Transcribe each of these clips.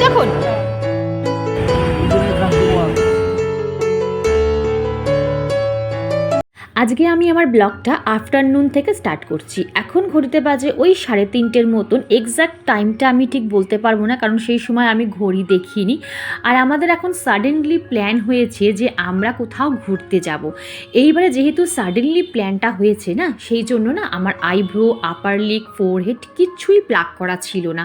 তো আজকে আমি আমার ব্লগটা আফটারনুন থেকে স্টার্ট করছি। এখন ঘড়িতে বাজে ওই সাড়ে তিনটের মতন। এক্স্যাক্ট টাইমটা আমি ঠিক বলতে পারব না, কারণ সেই সময় আমি ঘড়ি দেখিনি। আর আমাদের এখন সাডেনলি প্ল্যান হয়েছে যে আমরা কোথাও ঘুরতে যাব। এইবারে যেহেতু সাডেনলি প্ল্যানটা হয়েছে না, সেই জন্য না আমার আইব্রো আপার লিক ফোরহেড কিচ্ছুই প্লাক করা ছিল না।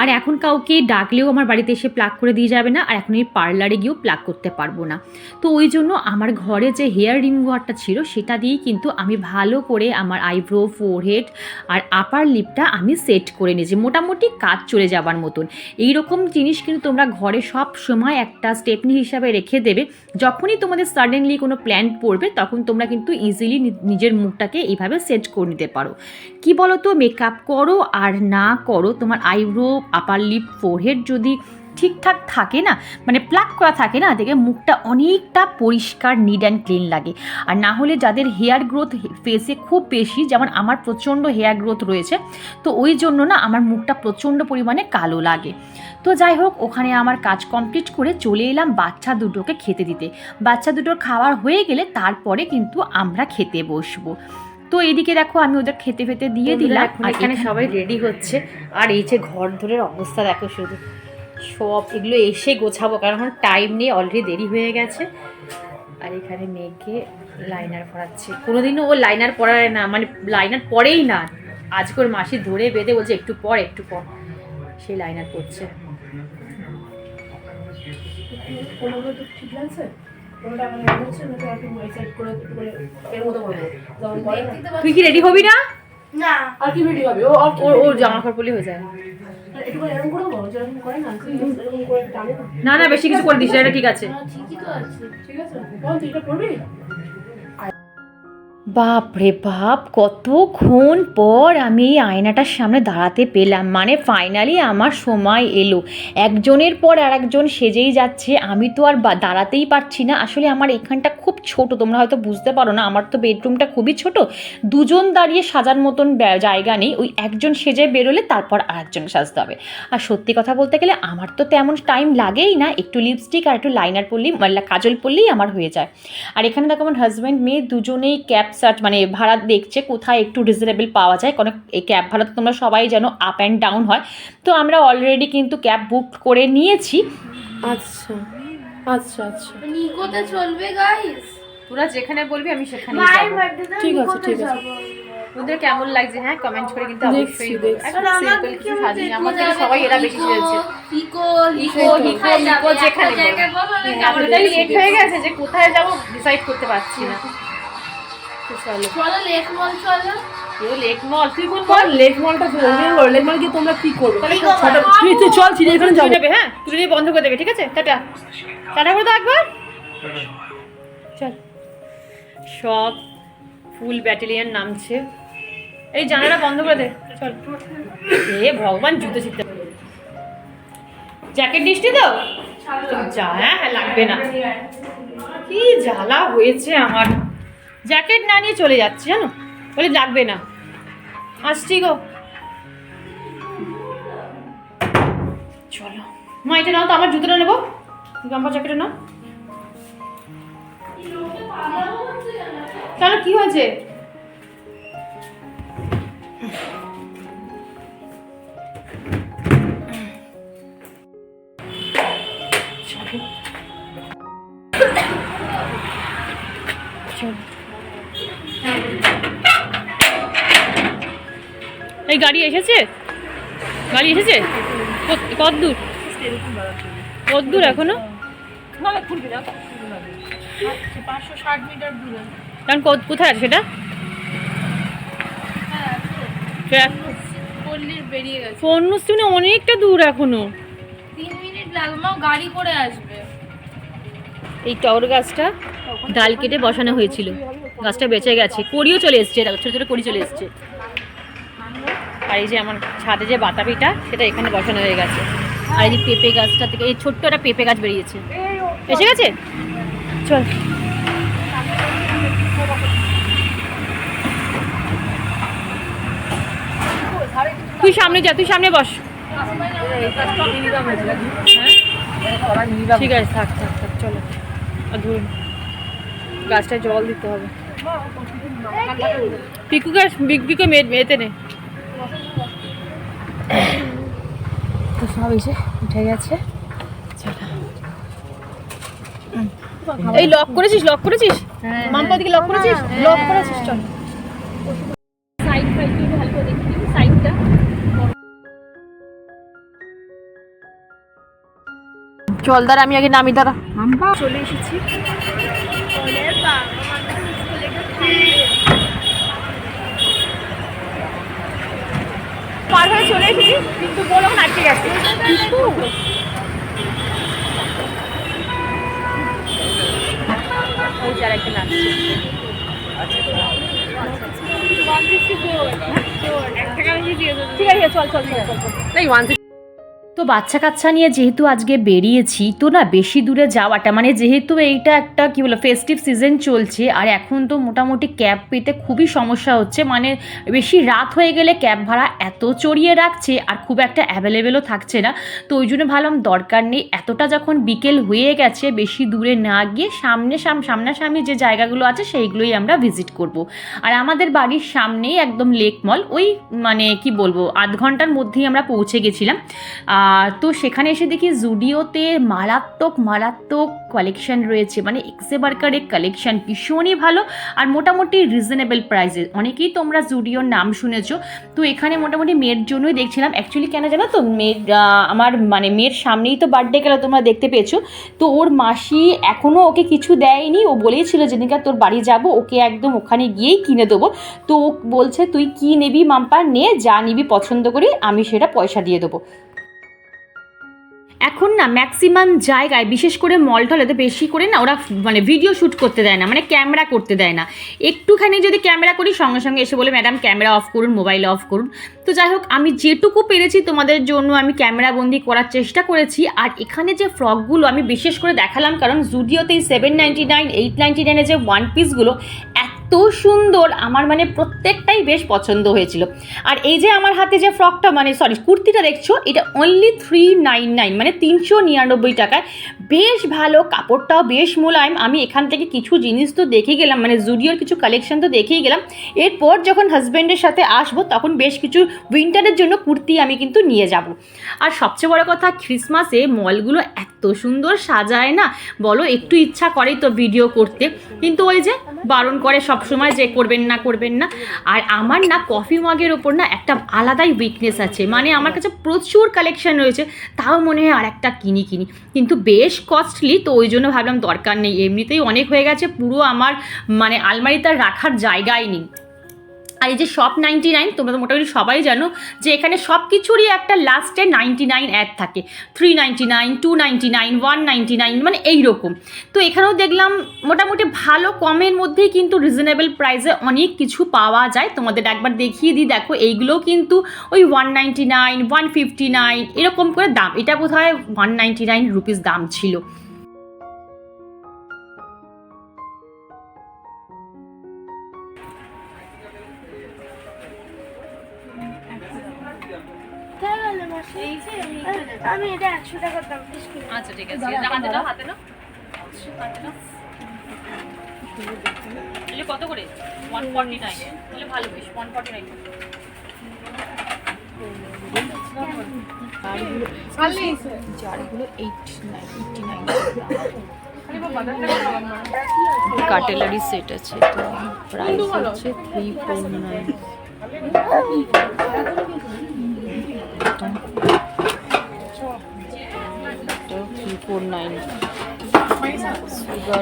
আর এখন কাউকে ডাকলেও আমার বাড়িতে এসে প্লাক করে দিয়ে যাবে না, আর এখন এই পার্লারে গিয়েও প্লাক করতে পারব না। তো ওই জন্য আমার ঘরে যে হেয়ার রিমুভারটা ছিল, সেটা দিয়েই কিন্তু আমি ভালো করে আমার আইব্রো, ফোরহেড আর আপার লিপটা আমি সেট করে নিয়েছি। মোটামুটি কাজ চলে যাবার মতন। এই রকম জিনিস কিন্তু তোমরা ঘরে সব সময় একটা স্টেপনি হিসাবে রেখে দেবে। যখনই তোমাদের সাডেনলি কোনো প্ল্যান পড়বে, তখন তোমরা কিন্তু ইজিলি নিজের মুখটাকে এইভাবে সেট করে নিতে পারো। কি বলো তো মেকআপ করো আর না করো, তোমার আইব্রো, আপার লিপ, ফোরহেড যদি ঠিকঠাক থাকে না মানে প্লাক করা থাকে না দেখে মুখটা অনেকটা পরিষ্কার নিড অ্যান্ড ক্লিন লাগে। আর না হলে যাদের হেয়ার গ্রোথ ফেসে খুব বেশি যেমন আমার প্রচণ্ড হেয়ার গ্রোথ রয়েছে তো ওই জন্য না আমার মুখটা প্রচণ্ড পরিমাণে কালো লাগে। তো যাই হোক ওখানে আমার কাজ কমপ্লিট করে চলে এলাম বাচ্চা দুটোকে খেতে দিতে। বাচ্চা দুটোর খাওয়ার হয়ে গেলে তারপরে কিন্তু আমরা খেতে বসবো। তো এদিকে দেখো আমি ওদের খেতে ফেতে দিয়ে দিলাম এখানে সবাই রেডি হচ্ছে। আর এই যে ঘর ধরে অবস্থা দেখো শুধু। সব এগুলো এসে গোছাবো, কারণ এখন টাইম নেই অলরেডি দেরি হয়ে গেছে। আর এখানে মেয়েকে লাইনার পরাচ্ছে। কোনোদিনও ও লাইনার পরায় না মানে লাইনার পরেই না। আজকে ওর মাসি ধরে বেঁধে বলছে, একটু পর একটু পর। সেই লাইনার না? তুই কি রেডি হবি না? না। হবে? ও জামা হয়ে যায়। না? না। বেশি কিছু করে দিস এটা ঠিক আছে। হ্যাঁ, ঠিকই তো আছে। ঠিক আছে। বল তুই এটা করবি? বাপ রে বাপ, কতক্ষণ পর আমি এই আয়নাটার সামনে দাঁড়াতে পেলাম। মানে ফাইনালি আমার সময় এলো। একজনের পর আর একজন সেজেই যাচ্ছে। আমি তো আর দাঁড়াতেই পারছি না। আসলে আমার এখানটা খুব ছোট। তোমরা হয়তো বুঝতে পারো না, আমার তো বেডরুমটা খুবই ছোট। দুজন দাঁড়িয়ে সাজার মতন জায়গা নেই। ওই একজন সেজে বেরোলে তারপর আর একজন সাজতে হবে। আর সত্যি কথা বলতে গেলে আমার তো তেমন টাইম লাগেই না। একটু লিপস্টিক আর একটু লাইনার পরলেই মানে কাজল পরলেই আমার হয়ে যায়। আর এখানে দেখো আমার হাজব্যান্ড মেয়ে দুজনেই ক্যাব সার্চ মানে ভাড়া দেখছে কোথায় একটু রিজনেবল পাওয়া যায়। কারণ এই ক্যাব ভাড়া তো তোমরা সবাই জানো আপ অ্যান্ড ডাউন হয়। তো আমরা অলরেডি কিন্তু ক্যাব বুক করে নিয়েছি। আচ্ছা আচ্ছা আচ্ছা। নিকোতে চলবে গাইস তোরা যেখানে বলবি আমি সেখানে ঠিক আছে, ঠিক আছে। ওদের কেমন লাগছে হ্যাঁ? কমেন্ট করে কিন্তু অবশ্যই। কিছু সবাই এরা বেশি সেজেছে ইকো ইকো হিকো নিকো যেখানে এতটাই লেট হয়ে গেছে যে কোথায় যাব ডিসাইড করতে পারছি না। বন্ধ করে দেবে ঠিক আছে? টাটা। টাটা করে দাও একবার। চল। সব ফুল ব্যাটালিয়ন নামছে। এই জানালা বন্ধ করে দে। চল। এ ভগবান জুতো ছিটতে জ্যাকেট দিসটি তো? যা হ্যাঁ হ্যাঁ, লাগবে না। কি জ্বালা হয়েছে আমার। জ্যাকেট না নিয়ে চলে যাচ্ছে, জানো? বলে লাগবে না। আসছি গো। চলো। মা, এটা নাও তো, আমার জুতোটা নেব। গাম্পা জ্যাকেটটা নাও। কেন কি হয়েছে? গাড়ি এসেছে? গাড়ি এসেছে? কত- দূর? কত দূর এখনও? দূরে কারণ কোথায় আছে সেটা? পল্লীর ফোন স্টেশনে অনেকটা দূর এখনও। তিন মিনিট লাগবে গাড়ি করে আসবে। এই টগর গাছটা ডাল কেটে বসানো হয়েছিল। গাছটা বেঁচে গেছে। কড়িও চলে এসছে ছোটো ছোটো কড়ি চলে এসছে। আর এই যে আমার ছাদে যে বাতাবিটা, সেটা এখানে বসানো হয়ে গেছে। আর এই যে পেঁপে গাছটা থেকে, এই ছোট্ট একটা পেঁপে গাছ বেরিয়েছে। এসে গেছে? চল। তুই সামনে যা, তুই সামনে বস। ঠিক আছে, থাক থাক থাক, চলো। ধরুন গাছটায় জল দিতে হবে। পিকু গাছ বিগ পিকুকে বিগবিকে মেয়েতে নে। তো সব এসে উঠে গেছে। এই লক করেছিস লক করেছিস? মাম্পা দিকে লক করেছিস? লক করেছিস চল। সাইড ফাইড ভালো করে দেখি সাইডটা চল দাঁড়া আমি আগে নামি দাঁড়া। চলে এসেছি পার হয়ে চলে কিন্তু বলো ওই যার একটা নাচছে ঠিক আছে চল চল চল চল চল। এই ওয়ান তো বাচ্চা কাচ্চা নিয়ে যেহেতু আজকে বেরিয়েছি, তো না বেশি দূরে যাওয়াটা মানে যেহেতু এইটা একটা কি বলো ফেস্টিভ সিজন চলছে, আর এখন তো মোটামুটি ক্যাব পেতে খুবই সমস্যা হচ্ছে মানে বেশি রাত হয়ে গেলে ক্যাব ভাড়া এত চড়িয়ে রাখছে, আর খুব একটা অ্যাভেলেবেলও থাকছে না। তো ওই জন্য ভাবলাম দরকার নেই, এতটা যখন বিকেল হয়ে গেছে, বেশি দূরে না গিয়ে সামনে সাম, সামনাসামনি যে জায়গাগুলো আছে, সেইগুলোই আমরা ভিজিট করব। আর আমাদের বাড়ির সামনেই একদম লেক মল ওই মানে কি বলব আধ ঘণ্টার মধ্যেই আমরা পৌঁছে গেছিলাম। আর তো সেখানে এসে দেখি জুডিওতে মারাত্মক মারাত্মক কালেকশন রয়েছে। মানে এক্সে বার্কারের কালেকশন ভীষণই ভালো আর মোটামুটি রিজনেবল প্রাইসে অনেকেই তোমরা জুডিওর নাম শুনেছো। তো এখানে মোটামুটি মেয়ের জন্যই দেখছিলাম। অ্যাকচুয়ালি কেন জানো তো? মেয়ের আমার মানে মেয়ের সামনেই তো বার্থডে গেল, তোমরা দেখতে পেয়েছ। তো ওর মাসি এখনও ওকে কিছু দেয়নি। ও বলেইছিল যেদিনকে তোর বাড়ি যাব। ওকে একদম ওখানে গিয়েই কিনে দেবো। তো ও বলছে, তুই কি নিবি মাম্পা? নে, যা নিবি পছন্দ করি, আমি সেটা পয়সা দিয়ে দেবো। এখন না ম্যাক্সিমাম জায়গায়, বিশেষ করে মল টলেতে বেশি করে না ওরা মানে ভিডিও শ্যুট করতে দেয় না মানে ক্যামেরা করতে দেয় না। একটুখানি যদি ক্যামেরা করি, সঙ্গে সঙ্গে এসে বলে ম্যাডাম ক্যামেরা অফ করুন মোবাইল অফ করুন। তো যাই হোক, আমি যেটুকু পেরেছি তোমাদের জন্য, আমি ক্যামেরা বন্দি করার চেষ্টা করেছি। আর এখানে যে ফ্রকগুলো আমি বিশেষ করে দেখালাম, কারণ জুডিওতে seven ninety nine eight ninety নাইনের যে ওয়ান পিসগুলো এত সুন্দর, আমার মানে প্রত্যেকটাই বেশ পছন্দ হয়েছিল। আর এই যে আমার হাতে যে ফ্রকটা মানে সরি কুর্তিটা দেখছ, এটা অনলি থ্রি নাইন নাইন মানে তিনশো নিরানব্বই টাকায়। বেশ ভালো, কাপড়টাও বেশ মোলায়েম। আমি এখান থেকে কিছু জিনিস তো দেখে গেলাম মানে জুডিওর কিছু কালেকশন তো দেখেই গেলাম। এরপর যখন হাজব্যান্ডের সাথে আসব, তখন বেশ কিছু উইন্টারের জন্য কুর্তি আমি কিন্তু নিয়ে যাব। আর সবচেয়ে বড় কথা ক্রিসমাসে মলগুলো এত সুন্দর সাজায় না? বলো, একটু ইচ্ছা করেই তো ভিডিও করতে। কিন্তু ওই যে, বারণ করে সবসময় যে করবেন না করবেন না। আর আমার না কফি মগের ওপর না একটা আলাদাই উইকনেস আছে। মানে আমার কাছে প্রচুর কালেকশন রয়েছে, তাও মনে হয় আর একটা কিনি কিনি। কিন্তু বেশ কস্টলি তো ওই জন্য ভাবলাম দরকার নেই। এমনিতেই অনেক হয়ে গেছে, পুরো আমার মানে আলমারিতে রাখার জায়গাই নেই। আর এই যে শপ নাইনটি নাইন তোমরা তো মোটামুটি সবাই জানো যে এখানে সব কিছুরই একটা লাস্টে নাইনটি নাইন অ্যাড থাকে। Three ninety nine two ninety nine one ninety nine মানে এইরকম। তো এখানেও দেখলাম মোটামুটি ভালো কমের মধ্যেই কিন্তু রিজনেবল প্রাইসে অনেক কিছু পাওয়া যায়। তোমাদের একবার দেখিয়ে দিই, দেখো এইগুলোও কিন্তু ওই one ninety nine one fifty nine এরকম করে দাম। এটা বোধ হয় ওয়ান নাইনটি নাইন রুপিস দাম ছিল। আমি এটা একশো টাকার দাম আচ্ছা ঠিক আছে। হাতে দাও হাতে দাও হাতে দাও এগুলো কত করে? ওয়ান ফর্টি নাইন তাহলে ভালো বেশ one forty nine জারগুলো eight nine eighty nine cutlery set আছে তো প্রাইস হচ্ছে থ্রি ফোর নাইন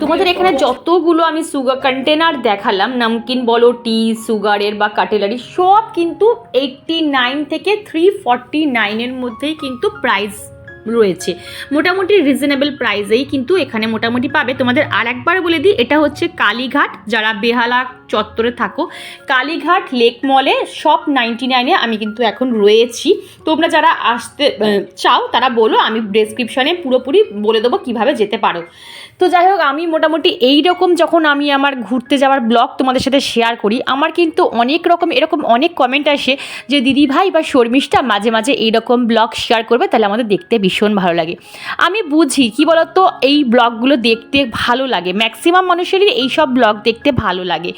তোমাদের এখানে যতগুলো আমি সুগার কন্টেনার দেখালাম, নামকিন বলো টি সুগারের বা কাটেলারি সব কিন্তু এইটটি নাইন থেকে থ্রি ফর্টি নাইনের মধ্যেই কিন্তু প্রাইস রয়েছে। মোটামুটি রিজনেবল প্রাইসেই কিন্তু এখানে মোটামুটি পাবে। তোমাদের আর একবার বলে দিই, এটা হচ্ছে কালীঘাট, যারা বেহালা চত্বরে থাকো। কালীঘাট লেক মলে সব নাইনটি নাইনে আমি কিন্তু এখন রয়েছি। তোমরা যারা আসতে চাও, তারা বলো, আমি ডেসক্রিপশনে পুরোপুরি বলে দেবো কীভাবে যেতে পারো। তো যাই হোক, আমি মোটামুটি এই রকম যখন আমি আমার ঘুরতে যাওয়ার ব্লগ তোমাদের সাথে শেয়ার করি, আমার কিন্তু অনেক রকম, এরকম অনেক কমেন্ট আসে যে, দিদি ভাই বা শর্মিষ্ঠা, মাঝে মাঝে এইরকম ব্লগ শেয়ার করবে, তাহলে আমাদের দেখতে ভীষণ ভালো লাগে। আমি বুঝি, কি বলতো, এই ব্লগগুলো দেখতে ভালো লাগে। ম্যাক্সিমাম মানুষেরই এই সব ব্লগ দেখতে ভালো লাগে।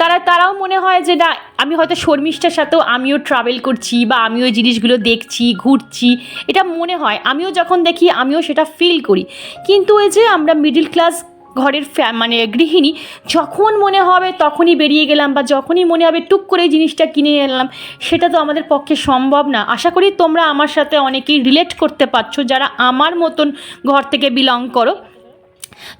তারা, তারাও মনে হয় যে, না, আমি হয়তো শর্মিষ্ঠার সাথেও আমিও ট্রাভেল করছি বা আমিও ওই জিনিসগুলো দেখছি, ঘুরছি। এটা মনে হয়। আমিও যখন দেখি, আমিও সেটা ফিল করি। কিন্তু ওই যে, আমরা মিডিল ক্লাস ঘরের মানে গৃহিণী, যখন মনে হবে তখনই বেরিয়ে গেলাম বা যখনই মনে হবে টুক করে জিনিসটা কিনে এলাম, সেটা তো আমাদের পক্ষে সম্ভব না। আশা করি তোমরা আমার সাথে অনেকেই রিলেট করতে পারছ যারা আমার মতন ঘর থেকে বিলং করো।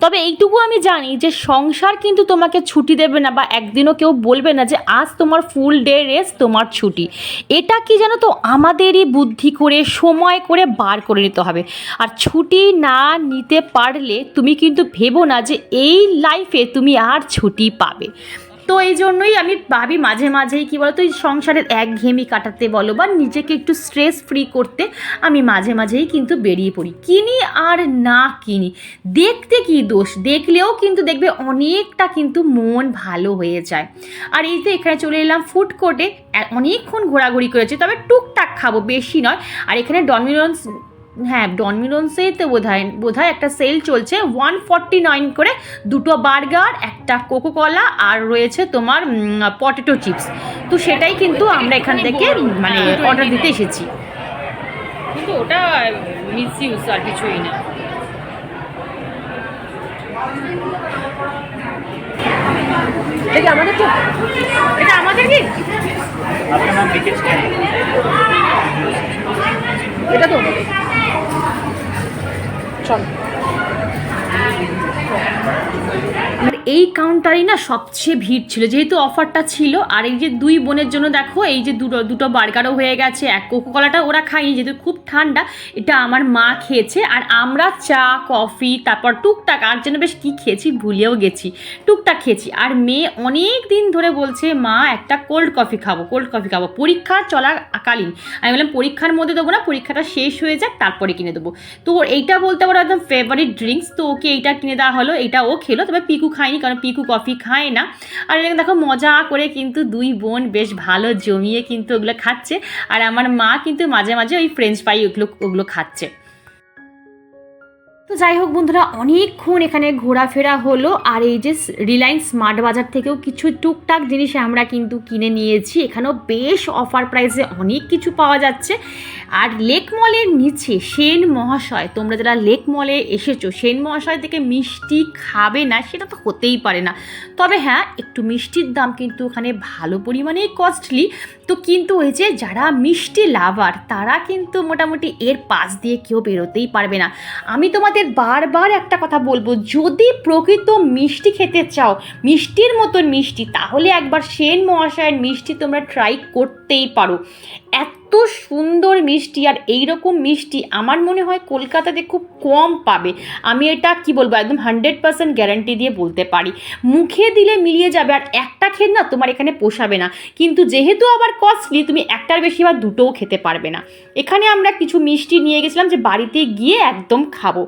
তবে এইটুকু আমি জানি যে সংসার কিন্তু তোমাকে ছুটি দেবে না বা একদিনও কেউ বলবে না যে আজ তোমার ফুল ডে রেস তোমার ছুটি। এটা কি জানো তো? আমাদেরই বুদ্ধি করে, সময় করে বার করে নিতে হবে। আর ছুটি না নিতে পারলে তুমি কিন্তু ভেবো না যে এই লাইফে তুমি আর ছুটি পাবে। তো এই জন্যই আমি ভাবি মাঝে মাঝেই, কী বলতো, এই সংসারের এক ঘেমি কাটাতে বলো বা নিজেকে একটু স্ট্রেস ফ্রি করতে আমি মাঝে মাঝেই কিন্তু বেরিয়ে পড়ি। কিনি আর না কিনি। দেখতে কি দোষ? দেখলেও কিন্তু দেখবে অনেকটা কিন্তু মন ভালো হয়ে যায়। আর এই যে এখানে চলে এলাম ফুড কোর্টে অনেকক্ষণ ঘোরাঘুরি করেছি, তবে টুকটাক খাব, বেশি নয়। আর এখানে ডমিনোন্স হ্যাঁ ডনমিনোসেতে বোধ হয় বোধ হয় একটা সেল চলছে। ওয়ান ফর্টি নাইন করে দুটো বার্গার একটা কোকোকলা আর রয়েছে তোমার পটেটো চিপস তো সেটাই কিন্তু আমরা এখান থেকে মানে অর্ডার দিতে এসেছি। কিন্তু ওটা মিসইউজ আর কিছুই না। এটা আমাদের এটা আমাদের এটা তো। চল। এই কাউন্টারেই না সবচেয়ে ভিড় ছিল। যেহেতু অফারটা ছিল, আর এই যে দুই বোনের জন্য দেখো, এই যে দুটো দুটো বার্গারও হয়ে গেছে, এক কোকো কলাটা ওরা খায়নি, যেহেতু খুব ঠান্ডা, এটা আমার মা খেয়েছে। আর আমরা চা কফি তারপর টুকটাক, আর যেন বেশ কী খেয়েছি ভুলেও গেছি, টুকটাক খেয়েছি। আর মেয়ে অনেক দিন ধরে বলছে, মা, একটা কোল্ড কফি খাব কোল্ড কফি খাব। পরীক্ষা চলাকালীন, আমি বললাম, পরীক্ষার মধ্যে দেবো না, পরীক্ষাটা শেষ হয়ে যাক, তারপরে কিনে দেবো। তো এইটা বলতে পারো একদম ফেভারিট ড্রিঙ্কস তো ওকে এইটা কিনে দেওয়া হলো, এটা ও খেলো, তবে পিকু খায়নি। কারণ পিকু কফি খায় না। আর এখানে দেখো মজা করে কিন্তু দুই বোন বেশ ভালো জমিয়ে কিন্তু ওগুলো খাচ্ছে। আর আমার মা কিন্তু মাঝে মাঝে ওই ফ্রেঞ্চ ফ্রাই ওগুলো ওগুলো খাচ্ছে। তো যাই হোক বন্ধুরা, অনেকক্ষণ এখানে ঘোরাফেরা হলো, আর এই যে রিলায়েন্স স্মার্ট বাজার থেকেও কিছু টুকটাক জিনিস আমরা কিন্তু কিনে নিয়েছি। এখানেও বেশ অফার প্রাইসে অনেক কিছু পাওয়া যাচ্ছে। আর লেক মলের নিচে, সেন মহাশয়, তোমরা যারা লেক মলে এসেছ, সেন মহাশয় থেকে মিষ্টি খাবে না, সেটা তো হতেই পারে না। তবে হ্যাঁ একটু মিষ্টির দাম কিন্তু ওখানে ভালো পরিমাণেই কস্টলি তো কিন্তু ওই যে যারা মিষ্টি লাভার তারা কিন্তু মোটামুটি এর পাশ দিয়ে কেউ বেরোতেই পারবে না। আমি তোমাদের বারবার একটা কথা বলব, যদি প্রকৃত মিষ্টি খেতে চাও, মিষ্টির মতন মিষ্টি, তাহলে একবার সেন মহাশয়ের মিষ্টি তোমরা ট্রাই করতেই পারো। এত সুন্দর মিষ্টি আর এই রকম মিষ্টি আমার মনে হয় কলকাতাতে খুব কম পাবে। আমি এটা কি বলব, একদম হান্ড্রেড পার্সেন্ট গ্যারান্টি দিয়ে বলতে পারি। মুখে দিলে মিলিয়ে যাবে আর একটা খেয়ে না তোমার এখানে পোষাবে না। কিন্তু যেহেতু আবার কস্টলি তুমি একটার বেশি বা দুটোও খেতে পারবে না। এখানে আমরা কিছু মিষ্টি নিয়ে গেছিলাম যে বাড়িতে গিয়ে একদম খাব।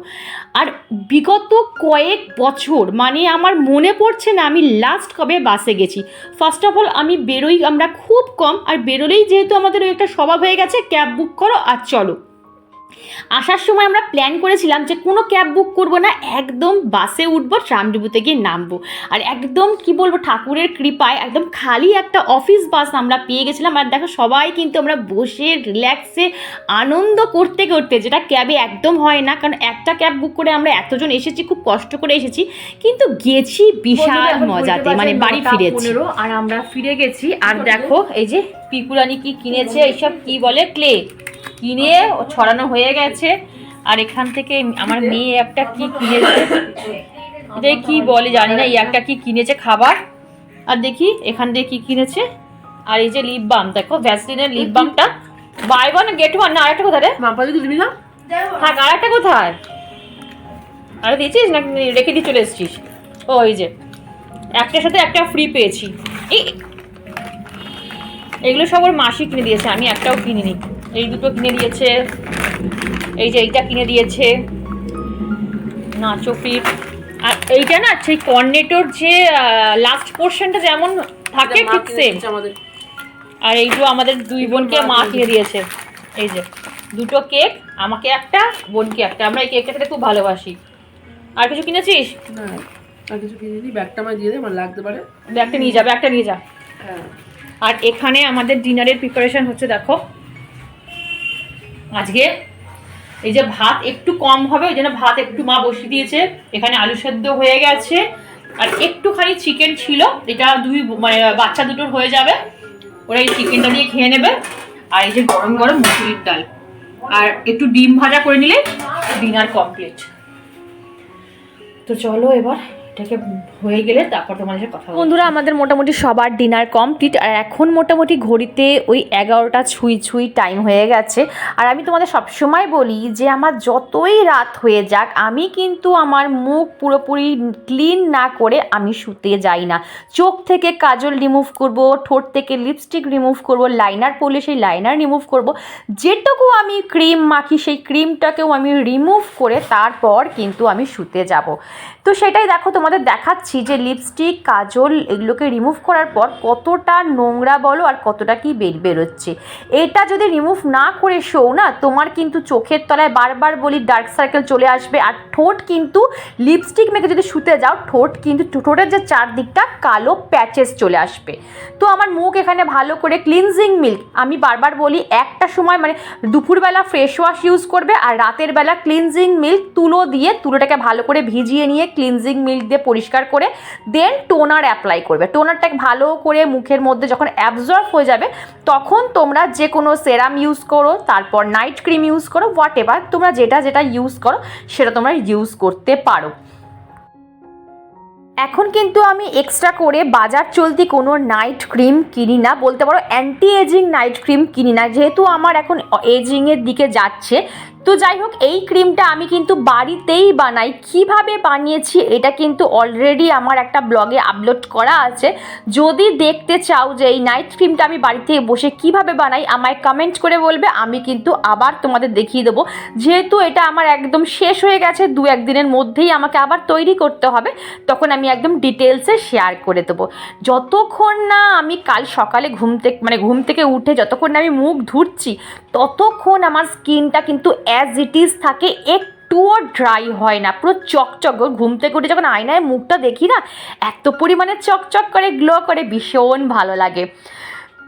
আর বিগত কয়েক বছর মানে আমার মনে পড়ছে না আমি লাস্ট কবে বাসে গেছি। ফার্স্ট অফ অল আমি বেরোই আমরা খুব কম, আর বেরোলেই যেহেতু আমাদের ওই একটা স্বভাব হয়ে গেছে ক্যাব বুক করো আর চলো। আসার সময় আমরা প্ল্যান করেছিলাম যে কোনো ক্যাব বুক করব না একদম বাসে উঠবো ট্রামডিবুতে গিয়ে নামবো। আর একদম কি বলব ঠাকুরের কৃপায় একদম খালি একটা অফিস বাস আমরা পেয়ে গেছিলাম। আর দেখো সবাই কিন্তু আমরা বসে রিল্যাক্সে আনন্দ করতে করতে যেটা ক্যাবে একদম হয় না কারণ একটা ক্যাব বুক করে আমরা এতজন এসেছি খুব কষ্ট করে এসেছি কিন্তু গেছি বিশাল মজাতে মানে বাড়ি ফিরেছি। আর আমরা ফিরে গেছি আর দেখো এই যে পিকুরানি কি কিনেছে এইসব কি বলে ক্লে কিনে ও ছড়ানো হয়ে গেছে। আর এখান থেকে আমার মেয়ে একটা কি কিনেছে? এটা কি বলে জানি না এই একটা কি কিনেছে খাবার। আর দেখি এখান থেকে কি কিনেছে? আর এই যে লিপ বাম দেখো ভ্যাসলিনের লিপ বামটা বাই ওয়ান গেট ওয়ান না আরেকটা কোথায় রে? মাপা যদি দিবি না? থাক আর একটা কোথায়? আরে দিয়েছিস না রেখে দিয়ে চলে এসেছিস? ও এই যে। একটার সাথে একটা ফ্রি পেয়েছি। এগুলো সব ওর মাসি কিনে দিয়েছে আমি একটাও কিনিনি। এই দুটো কিনে দিয়েছে। এই যে এইটা কিনে দিয়েছে। নাচো ফিট আর এইটা না সেই কর্নেটোর যে লাস্ট পোর্শনটা যেমন থাকে ঠিক সেম আর এইগুলো আমাদের দুই বোনকে মা কিনে দিয়েছে। এই যে দুটো কেক আমাকে একটা বোনকে একটা। আমরা এই কেকটা খেতে খুব ভালোবাসি। আর কিছু কিনেছিস? না আর কিছু কিনিনি। ব্যাগটা আমার দিয়ে দে আমার লাগতে পারে। ব্যাগটা নিয়ে যা ব্যাগটা নিয়ে যা। হ্যাঁ। আর এখানে আমাদের ডিনারের প্রিপারেশন হচ্ছে দেখো। আজকে এই যে ভাত একটু কম হবে, ওই জন্য ভাত একটু মা বসিয়ে দিয়েছে। এখানে আলু সেদ্ধ হয়ে গেছে। আর একটুখানি চিকেন ছিল, এটা দুই মানে বাচ্চা দুটোর হয়ে যাবে। ওরা এই চিকেনটা দিয়ে খেয়ে নেবে। আর এই যে গরম গরম মুসুরির ডাল। আর একটু ডিম ভাজা করে নিলে, ডিনার কমপ্লিট তো চলো এবার এটাকে হয়ে গেলে তারপর তোমাদের কথা। বন্ধুরা, আমাদের মোটামুটি সবার ডিনার কমপ্লিট আর এখন মোটামুটি ঘড়িতে ওই এগারোটা ছুঁই ছুঁই টাইম হয়ে গেছে। আর আমি তোমাদের সবসময় বলি যে আমার যতই রাত হয়ে যাক, আমি কিন্তু আমার মুখ পুরোপুরি ক্লিন না করে আমি শুতে যাই না। চোখ থেকে কাজল রিমুভ করব, ঠোঁট থেকে লিপস্টিক রিমুভ করব লাইনার পরলে সেই লাইনার রিমুভ করব। যেটুকু আমি ক্রিম মাখি, সেই ক্রিমটাকেও আমি রিমুভ করে তারপর কিন্তু আমি শুতে যাব। তো সেটাই দেখো তোমাদের দেখাচ্ছি যে লিপস্টিক কাজল এগুলোকে রিমুভ করার পর কতটা নোংরা বলো আর কতটা কি বের বেরোচ্ছে। এটা যদি রিমুভ না করে শোও না, তোমার কিন্তু চোখের তলায় বারবার বলি ডার্ক সার্কেল চলে আসবে আর ঠোঁট কিন্তু লিপস্টিক মেখে যদি শুতে যাও, ঠোঁট কিন্তু ঠোঁটের যে চারদিকটা কালো প্যাচেস চলে আসবে। তো আমার মুখ এখানে ভালো করে ক্লিনজিং মিল্ক আমি বারবার বলি একটা সময় মানে দুপুরবেলা ফ্রেশ ওয়াশ ইউজ করবে আর রাতের বেলা ক্লিনজিং মিল্ক তুলো দিয়ে তুলোটাকে ভালো করে ভিজিয়ে নিয়ে ক্লিনজিং মিল্ক দিয়ে পরিষ্কার করে দেন টোনার অ্যাপ্লাই করবে। টোনারটাকে ভালো করে মুখের মধ্যে যখন অ্যাবজর্ব হয়ে যাবে, তখন তোমরা যে কোনো সেরাম ইউজ করো, তারপর নাইট ক্রিম ইউজ করো হোয়াট এভার তোমরা যেটা যেটা ইউজ করো, সেটা তোমরা ইউজ করতে পারো। এখন কিন্তু আমি এক্সট্রা করে বাজার চলতি কোনো নাইট ক্রিম কিনি না, বলতে পারো অ্যান্টি এজিং নাইট ক্রিম কিনি না। যেহেতু আমার এখন এজিংয়ের দিকে যাচ্ছে তো যাই হোক, এই ক্রিমটা আমি কিন্তু বাড়িতেই বানাই। কীভাবে বানিয়েছি এটা কিন্তু অলরেডি আমার একটা ব্লগে আপলোড করা আছে। যদি দেখতে চাও যে এই নাইট ক্রিমটা আমি বাড়িতে বসে কীভাবে বানাই, আমায় কমেন্ট করে বলবে, আমি কিন্তু আবার তোমাদের দেখিয়ে দেবো। যেহেতু এটা আমার একদম শেষ হয়ে গেছে, দু একদিনের মধ্যেই আমাকে আবার তৈরি করতে হবে, তখন আমি একদম ডিটেলসে শেয়ার করে দেবো। যতক্ষণ না আমি কাল সকালে ঘুম থেকে মানে ঘুম থেকে উঠে যতক্ষণ না আমি মুখ ধুচ্ছি, ততক্ষণ আমার স্কিনটা কিন্তু অ্যাজ ইট ইজ থাকে, একটুও ড্রাই হয় না। পুরো চকচক ঘুম থেকে উঠে যখন আয়নায় মুখটা দেখি না, এত পরিমাণে চকচক করে গ্লো করে, ভীষণ ভালো লাগে।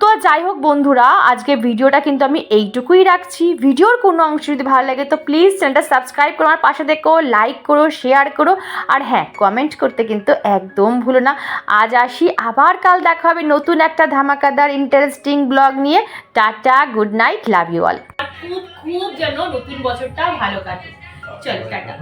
তো যাই হোক বন্ধুরা আজকে ভিডিওটা কিন্তু আমি এইটুকুই রাখছি। ভিডিওর কোনো অংশ যদি ভালো লাগে তো প্লিজ চ্যানেলটা সাবস্ক্রাইব করো আমার পাশে দেখো লাইক করো শেয়ার করো, আর হ্যাঁ কমেন্ট করতে কিন্তু একদম ভুলো না। আজ আসি, আবার কাল দেখা হবে নতুন একটা ধামাকাদার ইন্টারেস্টিং ব্লগ নিয়ে। Tata good night love you all খুব খুব যেন নতুন বছরটা ভালো কাটে। চল, টাটা।